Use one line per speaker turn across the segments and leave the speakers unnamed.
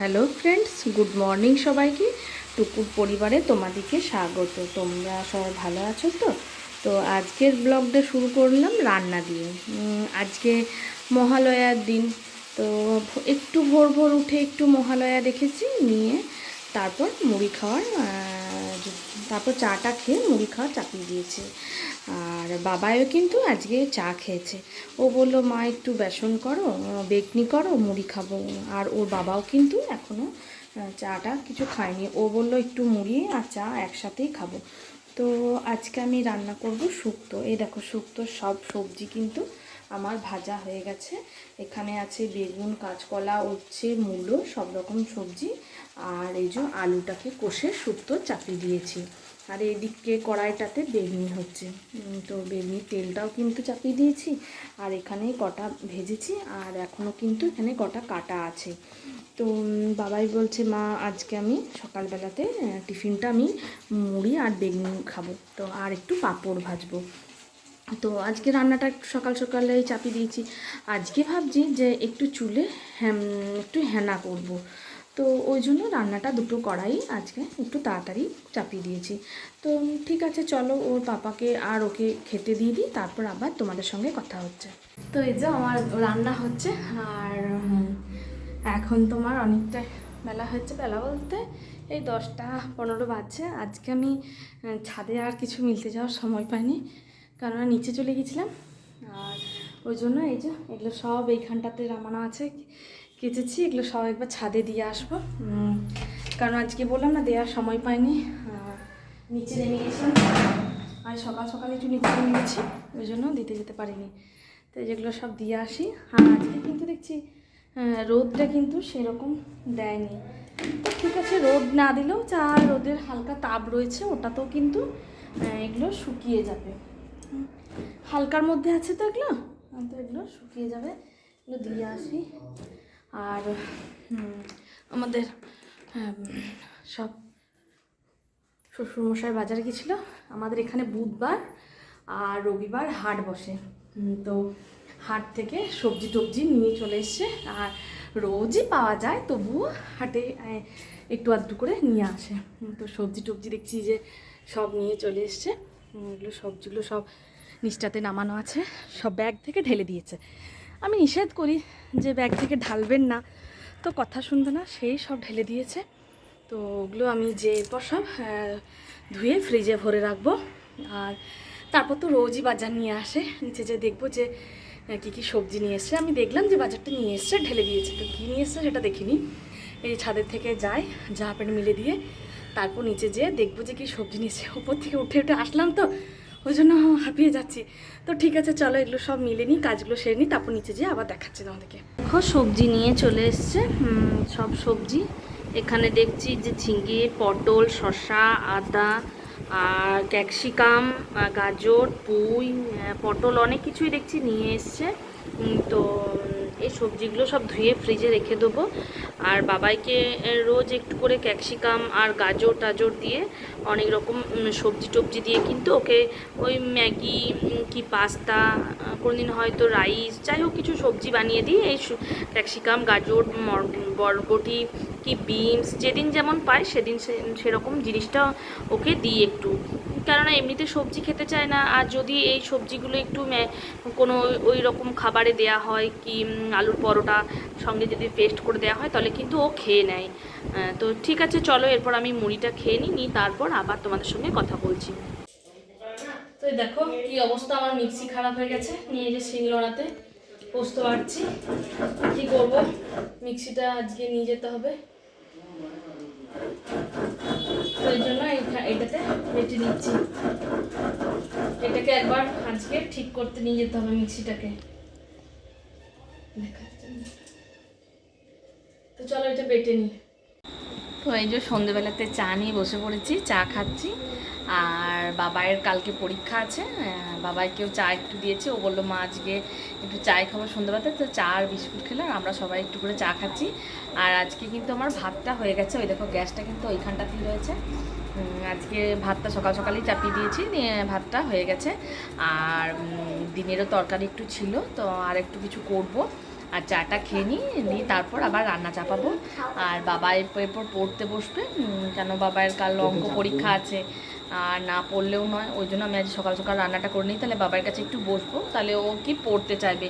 Hello friends, good morning সবাইকে। টুকুর পরিবারে তোমাদেরকে স্বাগত। তোমরা সবাই ভালো আছো তো? তো আজকের ব্লগটা শুরু করলাম রান্না দিয়ে। আজকে মহালয়ার দিন, তো একটু ভোর ভোর উঠে একটু মহালয়া দেখেছি, নিয়ে তারপর মুড়ি খাওয়ার তারপর চাটা খেয়ে মুড়ি খাওয়া চাপিয়ে দিয়েছে। আর বাবাও কিন্তু আজকে চা খেয়েছে। ও বলল, মা, একটু বেসন করো বেকনি করো, মুড়ি খাব। আর ওর বাবাও কিন্তু এখনও চাটা কিছু খায়নি। ও বলল, একটু মুড়ি আর চা একসাথেই খাব। তো আজকে আমি রান্না করব শুক্তো। এই দেখো শুক্তো সব সবজি কিন্তু আমার ভাজা হয়ে গেছে। এখানে আছে বেগুন, কাঁচকলা, উচ্ছে, মূলো, সব রকম সবজি। আর এই যে আলুটাকে কষে শুক্তো চাপিয়ে দিয়েছি। আর এদিকে কড়াইটাতে বেগনি হচ্ছে। তো বেগনির তেলটাও কিন্তু চাপিয়ে দিয়েছি। আর এখানে কটা ভেজেছি আর এখনও কিন্তু এখানে কটা কাটা আছে। তো বাবাই বলছে, মা, আজকে আমি সকালবেলাতে টিফিনটা আমি মুড়ি আর বেগনি খাব। তো আর একটু পাঁপড় ভাজবো। তো আজকে রান্নাটা সকাল সকালে চাপিয়ে দিয়েছি। আজকে ভাবছি যে একটু চুলে একটু হেনা করব। তো ওই জন্য রান্নাটা দুটো কড়াই আজকে একটু তাড়াতাড়ি চাপিয়ে দিয়েছি। তো ঠিক আছে, চলো ওর পাপাকে আর ওকে খেতে দিয়ে দিই, তারপর আবার তোমাদের সঙ্গে কথা হচ্ছে। তো এই যে আমার রান্না হচ্ছে, আর এখন তোমার অনেকটা বেলা হচ্ছে বেলা বলতে এই দশটা পনেরো বাজছে। আজকে আমি ছাদে আর কিছু মিলতে যাওয়ার সময় পাইনি কেননা নিচে চলে গেছিলাম। আর ওই জন্য এই যে এগুলো সব এইখানটাতে নামানো আছে কেচেছি, এগুলো সব একবার ছাদে দিয়ে আসব। কারণ আজকে বললাম না, দেওয়ার সময় পাইনি। নিচে নেমে গেছিলাম। আর সকাল সকাল একটু নিচে নেমে গেছি, ওই জন্য দিতে যেতে পারিনি। তো যেগুলো সব দিয়ে আসি। আর আজকে কিন্তু দেখছি রোদটা কিন্তু সেরকম দেয়নি। তো ঠিক আছে, রোদ না দিলেও যা রোদের হালকা তাপ রয়েছে, ওটাতেও কিন্তু এগুলো শুকিয়ে যাবে। হালকার মধ্যে আছে তো এগুলো? তো এগুলো শুকিয়ে যাবে। এগুলো দিয়ে আসি। আর আমাদের সব শ্বশুরমশাই বাজারে গেছিল। আমাদের এখানে বুধবার আর রবিবার হাট বসে। তো হাট থেকে সবজি টবজি নিয়ে চলে এসছে। আর রোজই পাওয়া যায়, তবুও হাটে একটু আধটু করে নিয়ে আসে। তো সবজি টবজি দেখছি যে সব নিয়ে চলে এসছে। এগুলো সবজিগুলো সব নিচটাতে নামানো আছে। সব ব্যাগ থেকে ঢেলে দিয়েছে। আমি নিষেধ করি যে ব্যাগ থেকে ঢালবেন না। তো কথা শুনবে না, সেই সব ঢেলে দিয়েছে। তো ওগুলো আমি যে এরপর সব ধুয়ে ফ্রিজে ভরে রাখব। আর তারপর তো রোজই বাজার নিয়ে আসে। নিচে যে দেখব যে কী কী সবজি নিয়ে এসছে। আমি দেখলাম যে বাজারটা নিয়ে এসছে, ঢেলে দিয়েছে। তো কী নিয়ে এসছে সেটা দেখিনি। এই ছাদের থেকে যাই জামা প্যান্ট মিলে দিয়ে। তারপর নিচে যেয়ে দেখব যে কী সবজি নিয়েছে ওপর থেকে উঠে উঠে আসলাম তো। ওই জন্য হাঁপিয়ে যাচ্ছি। তো ঠিক আছে, চলো এগুলো সব মিলে নিই, কাজগুলো সেরে নিই, তারপর নিচে যেয়ে আবার দেখাচ্ছি তোমাদেরকে। দেখো, সবজি নিয়ে চলে এসছে। সব সবজি। এখানে দেখছি যে ঝিঙে, পটল শশা আদা, আর ক্যাপসিকাম গাজর, পুঁই পটল অনেক কিছুই দেখছি নিয়ে এসছে। তো এই সবজিগুলো সব ধুয়ে ফ্রিজে রেখে দেবো। আর বাবাইকে রোজ একটু করে ক্যাপসিকাম আর গাজর টাজর দিয়ে অনেক রকম সবজি টবজি দিয়ে কিন্তু ওকে ওই ম্যাগি কি পাস্তা কোনোদিন হয়তো রাইস, যাই হোক কিছু সবজি বানিয়ে দিই এই ক্যাপসিকাম, গাজর বরবটি, কি বিনস, যেদিন যেমন পায় সেদিন সেরকম জিনিসটা ওকে দিই একটু। কেননা এমনিতে সবজি খেতে চায় না। আর যদি এই সবজিগুলো একটু কোনো ওই রকম খাবারে দেয়া হয় কি আলুর পরোটা সঙ্গে যদি পেস্ট করে দেওয়া হয়, তাহলে কিন্তু ও খেয়ে নেয়। তো ঠিক আছে, চলো এরপর আমি মুড়িটা খেয়ে নিই তারপর আবার তোমাদের সঙ্গে কথা বলছি। তো দেখো কি অবস্থা, আমার মিক্সি খারাপ হয়ে গেছে। নিয়ে যে শিলনোড়াতে পোস্ত বাড়ছি। কি করব? মিক্সিটা আজকে নিয়ে যেতে হবে। তো এই জন্য এটাতে বেটে নিচ্ছি। এটাকে একবার আজকে ঠিক করতে নিয়ে যেতে হবে মিক্সিটাকে। তো চলো এটা বেটে নিই। তো এই যে সন্ধেবেলাতে চা নিয়ে বসে পড়েছি, চা খাচ্ছি। আর বাবাইয়ের কালকে পরীক্ষা আছে বাবাইকেও চা একটু দিয়েছে। ও বলল, মা, আজকে একটু চায় খাব সন্ধ্যেবেলাতে তো চা আর বিস্কুট খেলাম আমরা সবাই একটু করে চা খাচ্ছি। আর আজকে কিন্তু আমার ভাতটা হয়ে গেছে। ওই দেখো, গ্যাসটা কিন্তু ওইখানটাতেই রয়েছে। আজকে ভাতটা সকাল সকালেই চাপিয়ে দিয়েছি, নিয়ে ভাতটা হয়ে গেছে। আর দিনেরও তরকারি একটু ছিল, তো আর একটু কিছু করব। আর চাটা খেয়ে নিই নিয়ে তারপর আবার রান্না চাপাবো। আর বাবা এরপর পড়তে বসবে কেন বাবার কাল অঙ্ক পরীক্ষা আছে, আর না পড়লেও নয়, ওই জন্য আমি আজ সকাল সকাল রান্নাটা করে নিই। তাহলে বাবার কাছে একটু বসবো, তাহলে ও কি পড়তে চাইবে?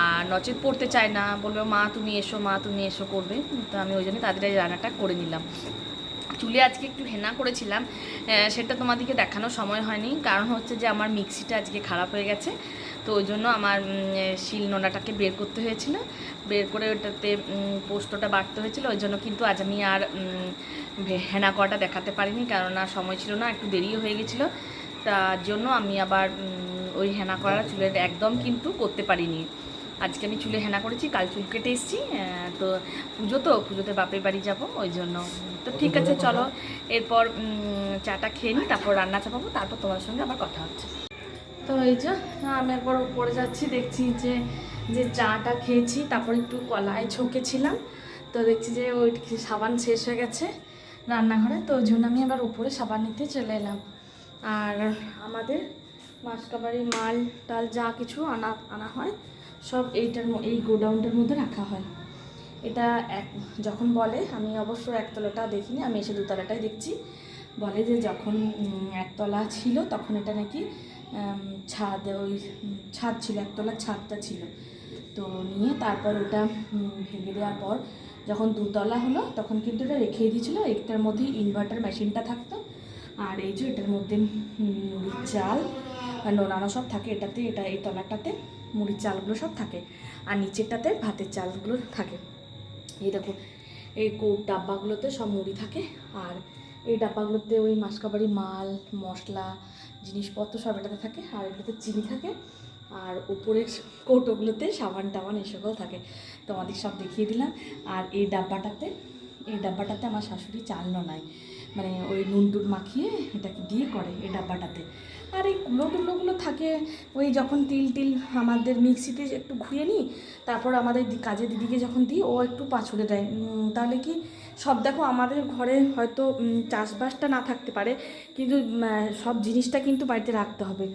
আর নচেত পড়তে চায় না, বলবে মা তুমি এসো, মা তুমি এসো করবে। তো আমি ওই জন্য তাদের রান্নাটা করে নিলাম। চুলে আজকে একটু হেনা করেছিলাম সেটা তোমাদেরকে দেখানোর সময় হয়নি। কারণ হচ্ছে যে আমার মিক্সিটা আজকে খারাপ হয়ে গেছে তো ওই জন্য আমার শিল নোনাটাকে বের করতে হয়েছিল। বের করে ওটাতে পোস্তটা বাড়তে হয়েছিল ওই জন্য কিন্তু আজ আমি আর হেনা করাটা দেখাতে পারিনি কেননা সময় ছিল না একটু দেরিও হয়ে গেছিল। তার জন্য আমি আবার ওই হেনা করা চুলের একদম কিন্তু করতে পারিনি। আজকে আমি চুলে হেনা করেছি, কাল চুল কেটে এসেছি তো পুজো তো, পুজোতে বাপের বাড়ি যাব, ওই জন্য। তো ঠিক আছে, চলো, এরপর চাটা খেয়ে নিই তারপর রান্না চাপাবো, তারপর তোমার সঙ্গে আবার কথা হচ্ছে। তো এই যে, আমি একবার উপরে যাচ্ছি, দেখছি যে যে চাটা খেয়েছি, তারপর একটু কলায় ছকেছিলাম, তো দেখছি যে ওই সাবান শেষ হয়ে গেছে রান্নাঘরে, তো ওই জন্য আমি আবার উপরে সাবান নিতে চলে এলাম। আর আমাদের মাসকাবাড়ি মাল টাল যা কিছু আনা আনা হয় সব এইটার এই গোডাউনটার মধ্যে রাখা হয়। এটা এক যখন বলে, আমি অবশ্য একতলাটা দেখিনি, আমি এসে দুতলাটাই দেখছি। বলে যে যখন একতলা ছিল, তখন এটা নাকি ছাদ, ওই, ছাদ ছিল একতলার ছাদটা ছিল। তো নিয়ে তারপর ওটা ভেঙে দেওয়ার পর যখন দুতলা হলো, তখন কিন্তু এটা রেখেই দিয়েছিলো। একটার মধ্যে ইনভার্টার মেশিনটা থাকতো। আর এই যে এটার মধ্যে চাল নোনানো সব থাকে, এটাতে, এটা এই তলাটাতে। মুড়ির চালগুলো সব থাকে। আর নিচেরটাতে ভাতের চালগুলো থাকে। এই দেখো, এই কোক ডাব্বাগুলোতে সব মুড়ি থাকে। আর এই ডাব্বাগুলোতে ওই মাসকাবাড়ি মাল, মশলা, জিনিসপত্র সব এটাতে থাকে। আর এগুলোতে চিনি থাকে। আর উপরের কৌটোগুলোতে সাবান টাবান এসবও থাকে। তোমাদের সব দেখিয়ে দিলাম। আর এই ডাব্বাটাতে এই ডাব্বাটাতে আমার শাশুড়ি চাল নাই। মানে ওই নুন টুন মাখিয়ে এটাকে দিয়ে করে এই ডাব্বাটাতে। আর এই কুলো টুলোগুলো থাকে, ওই যখন তিল টিল আমাদের মিক্সিতে একটু ঘুরিয়ে নিই, তারপর আমাদের কাজের দিদিকে যখন দিই, ও একটু পাছড়ে দেয়। তাহলে কি সব দেখো আমাদের ঘরে হয়তো চাষবাসটা না থাকতে পারে, কিন্তু সব জিনিসটা কিন্তু বাড়িতে রাখতে হবে।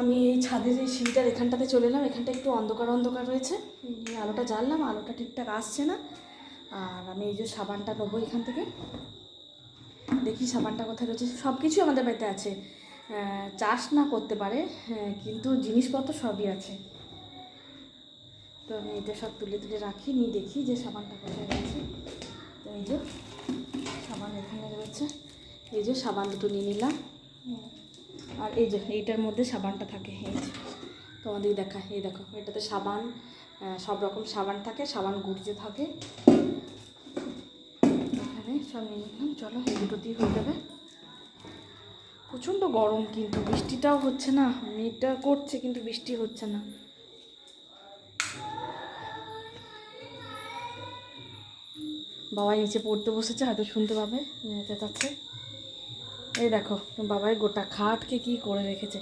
আমি এই ছাদের এই সিঁড়িটার এখানটাতে চলে এলাম, এখানটা একটু অন্ধকার অন্ধকার রয়েছে। আলোটা জ্বাললাম, আলোটা ঠিকঠাক আসছে না। আর আমি এই যে সাবানটা নেব এখান থেকে। দেখি সাবানটা কোথায় রয়েছে। সব কিছুই আমাদের বাড়িতে আছে। চাষ না করতে পারে হ্যাঁ, কিন্তু জিনিসপত্র সবই আছে। তো আমি এটা সব তুলে তুলে রাখি নিয়ে দেখি যে সাবানটা কোথায় রয়েছে। তো এই যে সাবান এখানে রয়েছে। এই যে সাবান দুটো নিয়ে নিলাম। আর এই যে এইটার মধ্যে সাবানটা থাকে এই যে। তোমাদের দেখা এই দেখো এটাতে সাবান সব রকম সাবান থাকে সাবান গুড়িতে থাকে। সব নিয়ে নিলাম চলো দুটো দিয়ে হয়ে যাবে। প্রচণ্ড গরম কিন্তু বৃষ্টিটাও হচ্ছে না। মেঘটা করছে কিন্তু বৃষ্টি হচ্ছে না। বাবা নিচে পড়তে বসেছে হয়তো শুনতে পাবে। চেঁচাচ্ছে। এই দেখো বাবাই গোটা খাটকে কি করে রেখেছে।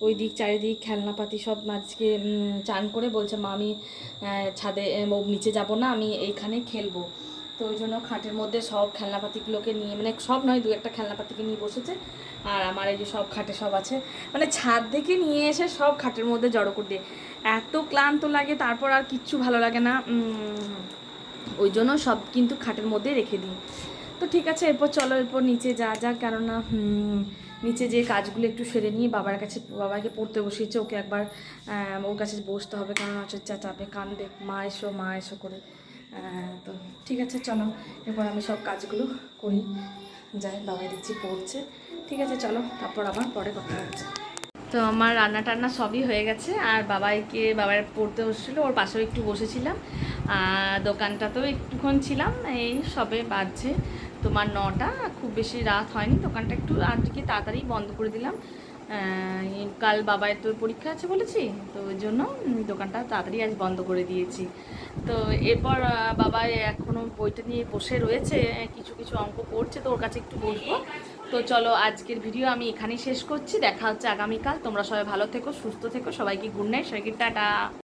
ওই দিক চারিদিক খেলনাপাতি সব উম, চান করে বলছে মা আমি ছাদে নিচে যাব না আমি এইখানে খেলব। তো ওই জন্য খাটের মধ্যে সব খেলনাপাতিগুলোকে নিয়ে মানে সব নয়, দু একটা খেলনাপাতিকে নিয়ে বসেছে। আর আমার এই যে সব খাটে সব আছে। মানে ছাদ থেকে নিয়ে এসে সব খাটের মধ্যে জড়ো করে দিয়ে। এত ক্লান্ত লাগে, তারপর আর কিচ্ছু ভালো লাগে না। ওই জন্য সব কিন্তু খাটের মধ্যে রেখে দিই। তো ঠিক আছে, এরপর চলো, এরপর নিচে যা যা, কেননা নিচে যে কাজগুলো একটু সেরে নিয়ে বাবার কাছে, বাবাকে পড়তে বসিয়েছে, ওকে একবার ওর কাছে বসতে হবে কারণ হচ্ছে চেঁচাবে কানবে মা এসো মা এসো করে। তো ঠিক আছে, চলো। এরপর আমি সব কাজগুলো করি। যাই বাবাই দেখছি পড়ছে। ঠিক আছে, চলো, তারপর আবার পরে কথা হচ্ছে। তো আমার রান্না টান্না সবই হয়ে গেছে। আর বাবাইকে, বাবার পড়তে বসেছিলো, ওর পাশেও একটু বসেছিলাম। আর দোকানটাতেও একটুক্ষণ ছিলাম, এই সবে বাজছে। তোমার নটা, খুব বেশি রাত হয়নি। দোকানটা একটু আর কি তাড়াতাড়ি বন্ধ করে দিলাম। কাল বাবায় তোর পরীক্ষা আছে বলেছি? তো ওই জন্য দোকানটা তাড়াতাড়ি আজ বন্ধ করে দিয়েছি। তো এরপর বাবা এখনও বইটা নিয়ে বসে রয়েছে কিছু কিছু অঙ্ক করছে, তো ওর কাছে একটু বসবো। তো চলো, আজকের ভিডিও আমি এখানেই শেষ করছি। দেখা হচ্ছে আগামীকাল। তোমরা সবাই ভালো থেকো, সুস্থ থেকো, সবাইকে গুড নাইট সবাইকে টাটা।